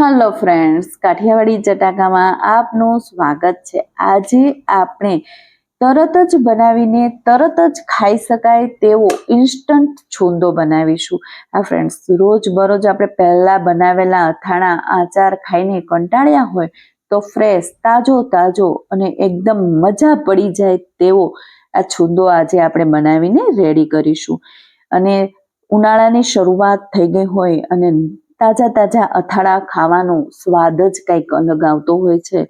Hello friends Kathiawadi ચટાકામાં આપનું સ્વાગત છે. આજે આપણે તરત જ બનાવીને તરત જ ખાઈ શકાય તેવો ઇન્સ્ટન્ટ છૂંદો બનાવીશું. આ ફ્રેન્ડ્સ રોજ બરોજ આપણે પહેલાં બનાવેલા અથાણા આચાર ખાઈને કંટાળ્યા હોય તો ફ્રેશ તાજો તાજો અને એકદમ મજા પડી જાય તેવો આ છૂંદો આજે આપણે બનાવીને રેડી કરીશું. અને ઉનાળાની શરૂઆત થઈ ગઈ હોય અને તાજા તાજા અથાડા ખાવાનો સ્વાદ જ કંઈક અલગ આવતો હોય છે.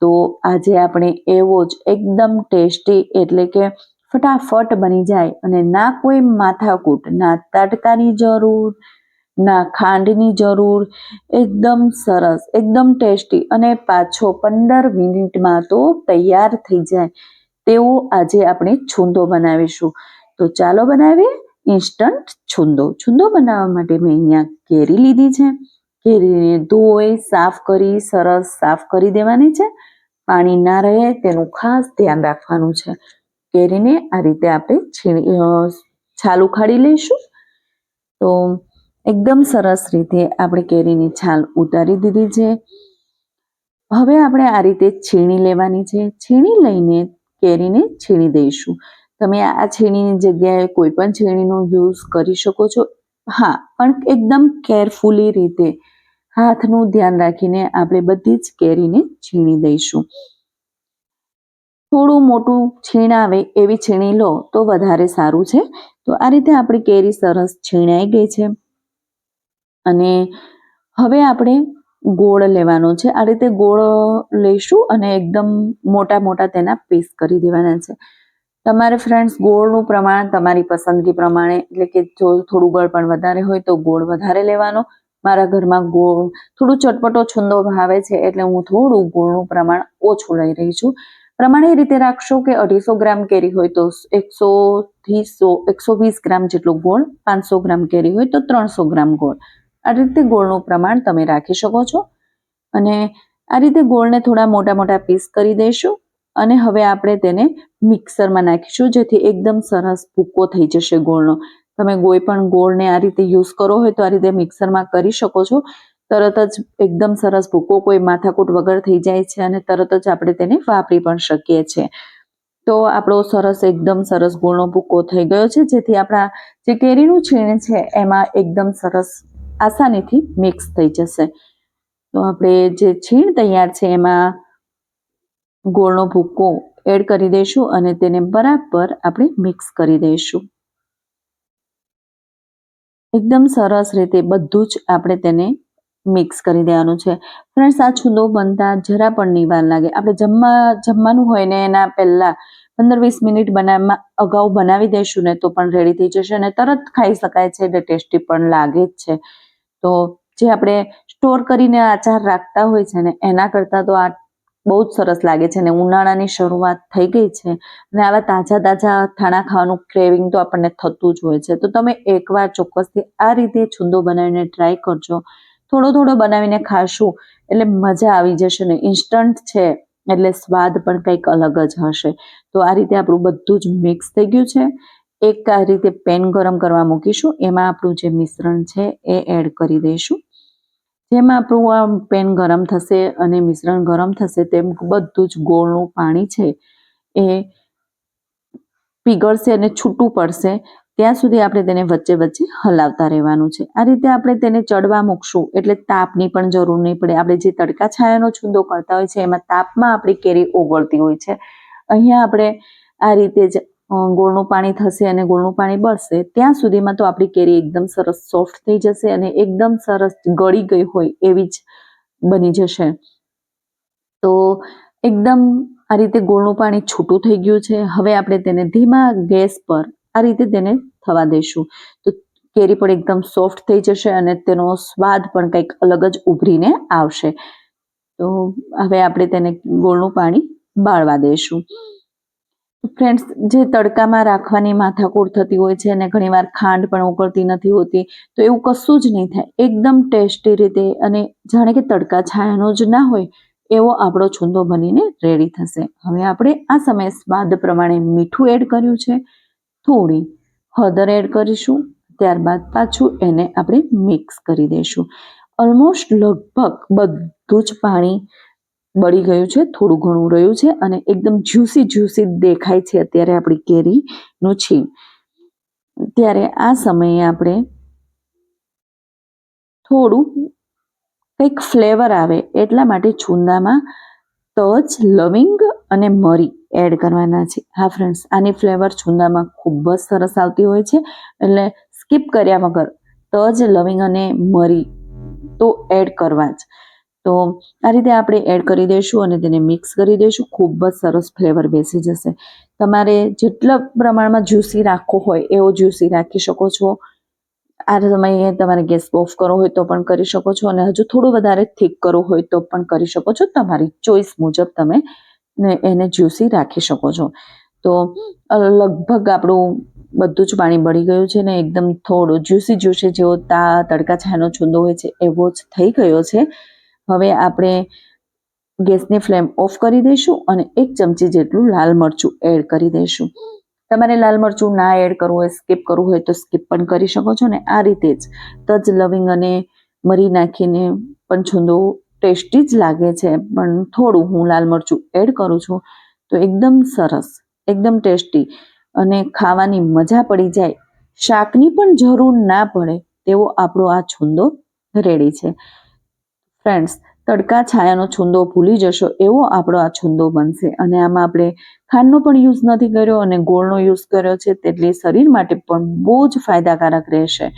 તો આજે આપણે એવો જ એકદમ ટેસ્ટી એટલે કે ફટાફટ બની જાય અને ના કોઈ માથાકૂટ, ના તડકાની જરૂર, ના ખાંડની જરૂર, એકદમ સરસ, એકદમ ટેસ્ટી અને પાછો પંદર મિનિટમાં તો તૈયાર થઈ જાય. તેવો આજે આપણે છૂંદો બનાવીશું. તો ચાલો બનાવીએ? ઇન્સ્ટન્ટ છુંદો. છુંદો બનાવવા માટે મેં અહીંયા કેરી લીધી છે. કેરીને ધોઈ, સાફ કરી, સરસ સાફ કરી દેવાની છે. પાણી ના રહે તેનું ખાસ ધ્યાન રાખવાનું છે. કેરીને આ રીતે આપણે છીણી છાલ ઉખાડી લઈશું. તો એકદમ સરસ રીતે આપણે કેરીની છાલ ઉતારી દીધી છે. હવે આપણે આ રીતે છીણી લેવાની છે. છીણી લઈને કેરીને છીણી દઈશું. તમે આ છીણીની જગ્યાએ કોઈ પણ છીણીનો યુઝ કરી શકો છો. હા, પણ એકદમ કેરફુલી રીતે હાથનું ધ્યાન રાખીને આપણે બધી જ કેરીને છીણી દઈશું. થોડું મોટું છીણ આવે એવી છીણી લો તો વધારે સારું છે. તો આ રીતે આપણી કેરી સરસ છીણાઈ ગઈ છે. અને હવે આપણે ગોળ લેવાનો છે. આ રીતે ગોળ લઈશું અને એકદમ મોટા મોટા તેના પીસ કરી દેવાના છે. તમારે ફ્રેન્ડ્સ ગોળનું પ્રમાણ તમારી પસંદગી પ્રમાણે, એટલે કે જો થોડું ગળ પણ વધારે હોય તો ગોળ વધારે લેવાનો. મારા ઘરમાં ગોળ, થોડું ચટપટો છુંદો ભાવે છે, એટલે હું થોડું ગોળનું પ્રમાણ ઓછું લઈ રહી છું. પ્રમાણે એ રીતે રાખશો કે અઢીસો ગ્રામ કેરી હોય તો એકસો થી સો, એકસો વીસ ગ્રામ જેટલો ગોળ, પાંચસો ગ્રામ કેરી હોય તો ત્રણસો ગ્રામ ગોળ. આ રીતે ગોળનું પ્રમાણ તમે રાખી શકો છો. અને આ રીતે ગોળને થોડા મોટા મોટા પીસ કરી દઈશું અને હવે આપણે તેને મિક્સરમાં નાખીશું, જેથી એકદમ સરસ ભૂકો થઈ જશે ગોળનો. તમે કોઈ પણ ગોળને આ રીતે યુઝ કરો હોય તો આ રીતે મિક્સરમાં કરી શકો છો. તરત જ એકદમ સરસ ભૂકો કોઈ માથાકૂટ વગર થઈ જાય છે અને તરત જ આપણે તેને વાપરી પણ શકીએ છીએ. તો આપણો સરસ એકદમ સરસ ગોળનો ભૂકો થઈ ગયો છે, જેથી આપણા જે કેરીનું છીણ છે એમાં એકદમ સરસ આસાનીથી મિક્સ થઈ જશે. તો આપણે જે છીણ તૈયાર છે એમાં ગોળનો ભૂકો એડ કરી દઈશું અને તેને બરાબર આપણે મિક્સ કરી દઈશું. એકદમ સરસ રીતે બધું જ આપણે તેને મિક્સ કરી દેવાનું છે. ફ્રેન્ડ્સ, આ છુંદો બનતા જરા પણ નહીં વાર લાગે. આપણે જમવા, જમવાનું હોય ને એના પહેલાં પંદર વીસ મિનિટ બનાવવામાં અગાઉ બનાવી દઈશું ને તો પણ રેડી થઈ જશે અને તરત ખાઈ શકાય છે એટલે ટેસ્ટી પણ લાગે જ છે. તો જે આપણે સ્ટોર કરીને આચાર રાખતા હોય છે ને એના કરતાં તો આ બહુ જ સરસ લાગે છે અને ઉનાળાની શરૂઆત થઈ ગઈ છે અને આવા તાજા તાજા થાણા ખાવાનું ક્રેવિંગ તો આપણને થતું જ હોય છે. તો તમે એકવાર ચોક્કસથી આ રીતે છુંદો બનાવીને ટ્રાય કરજો. થોડો થોડો બનાવીને ખાશું એટલે મજા આવી જશે ને ઇન્સ્ટન્ટ છે એટલે સ્વાદ પણ કંઈક અલગ જ હશે. તો આ રીતે આપણું બધું જ મિક્સ થઈ ગયું છે. એક આ રીતે પેન ગરમ કરવા મૂકીશું. એમાં આપણું જે મિશ્રણ છે એ એડ કરી દઈશું. જેમ આપણું આ પેન ગરમ થશે અને મિશ્રણ ગરમ થશે તેમ બધું જ ગોળનું પાણી છે એ પીગળશે અને છૂટું પડશે. ત્યાં સુધી આપણે તેને વચ્ચે વચ્ચે હલાવતા રહેવાનું છે. આ રીતે આપણે તેને ચડવા મૂકશું એટલે તાપની પણ જરૂર નહીં પડે. આપણે જે તડકા છાયાનો છુંદો કરતા હોય છે, એમાં તાપમાં આપણી કેરી ઓગળતી હોય છે. અહીંયા આપણે આ રીતે જ ગોળનું પાણી થશે અને ગોળનું પાણી બળશે, ત્યાં સુધીમાં તો આપણી કેરી એકદમ સરસ સોફ્ટ થઈ જશે અને એકદમ સરસ ગળી ગઈ હોય એવી જ બની જશે. તો એકદમ આ રીતે ગોળનું પાણી છૂટું થઈ ગયું છે. હવે આપણે તેને ધીમા ગેસ પર આ રીતે તેને થવા દઈશું તો કેરી પણ એકદમ સોફ્ટ થઈ જશે અને તેનો સ્વાદ પણ કંઈક અલગ જ ઉભરીને આવશે. તો હવે આપણે તેને ગોળનું પાણી બાળવા દઈશું ફ્રેન્ડ્સ જે તડકામાં રાખવાની માથાકૂટ થતી હોય છે અને ઘણીવાર ખાંડ પણ ઉકળતી નથી હોતી, તો એવું કશું જ નહીં થાય. એકદમ ટેસ્ટી રીતે અને જાણે કે તડકા છાયાનો જ ના હોય, એવો આપણો છુંદો બનીને રેડી થશે. હવે આપણે આ સમયે સ્વાદ પ્રમાણે મીઠું એડ કર્યું છે, થોડી હળદર એડ કરીશું, ત્યારબાદ પાછું એને આપણે મિક્સ કરી દઈશું. ઓલમોસ્ટ લગભગ બધું જ પાણી બળી ગયું છે, થોડું ઘણું રહ્યું છે અને એકદમ જ્યુસી જ્યુસી દેખાય છે અત્યારે આપણી કેરીનું છીણ. ત્યારે આ સમયે આપણે થોડું કંઈક ફ્લેવર આવે એટલા માટે છુંદામાં તજ, લવિંગ અને મરી એડ કરવાના છે. હા ફ્રેન્ડ્સ આની ફ્લેવર છુંદામાં ખૂબ જ સરસ આવતી હોય છે. એટલે સ્કીપ કર્યા વગર તજ, લવિંગ અને મરી તો એડ કરવા જ. તો આ રીતે આપણે એડ કરી દઈશું અને તેને મિક્સ કરી દઈશું. ખૂબ જ સરસ ફ્લેવર બેસી જશે. તમારે જેટલા પ્રમાણમાં જ્યુસી રાખવો હોય, એવો જ્યુસી રાખી શકો છો. આ સમયે તમારે ગેસ ઓફ કરવો હોય તો પણ કરી શકો છો અને હજુ થોડું વધારે થીક કરવું હોય તો પણ કરી શકો છો. તમારી ચોઈસ મુજબ તમે એને જ્યુસી રાખી શકો છો. તો લગભગ આપણું બધું જ પાણી બળી ગયું છે ને એકદમ થોડું જ્યુસી જ્યુસી જેવો તા તડકા છાનો છુંદો હોય છે એવો જ થઈ ગયો છે. હવે આપણે ગેસની ફ્લેમ ઓફ કરી દઈશું અને એક ચમચી જેટલું લાલ મરચું એડ કરી દઈશું. તમારે લાલ મરચું ના એડ કરવું હોય, સ્કીપ કરવું હોય તો સ્કીપ પણ કરી શકો છો ને આ રીતે જ. તજ, લવિંગ અને મરી નાખીને પણ છુંદો ટેસ્ટી જ લાગે છે. પણ થોડું હું લાલ મરચું એડ કરું છું તો એકદમ સરસ, એકદમ ટેસ્ટી અને ખાવાની મજા પડી જાય. શાકની પણ જરૂર ના પડે તેવો આપણો આ છુંદો રેડી છે. ફ્રેન્ડ્સ તડકા છાયાનો છુંદો ભૂલી જશો, એવો આપણો આ છુંદો બનશે. અને આમાં આપણે ખાંડનો પણ યુઝ નથી કર્યો અને ગોળનો યુઝ કર્યો છે, તેટલી શરીર માટે પણ બહુ જ ફાયદાકારક રહેશે.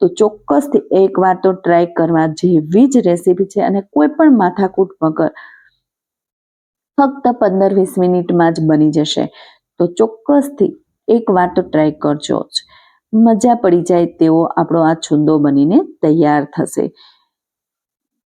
તો ચોક્કસથી એકવાર તો ટ્રાય કરવા જેવી જ રેસીપી છે અને કોઈ પણ માથાકૂટ વગર ફક્ત પંદર વીસ મિનિટમાં જ બની જશે. તો ચોક્કસથી એકવાર તો ટ્રાય કરજો જ. મજા પડી જાય તેવો આપણો આ છુંદો બનીને તૈયાર થશે.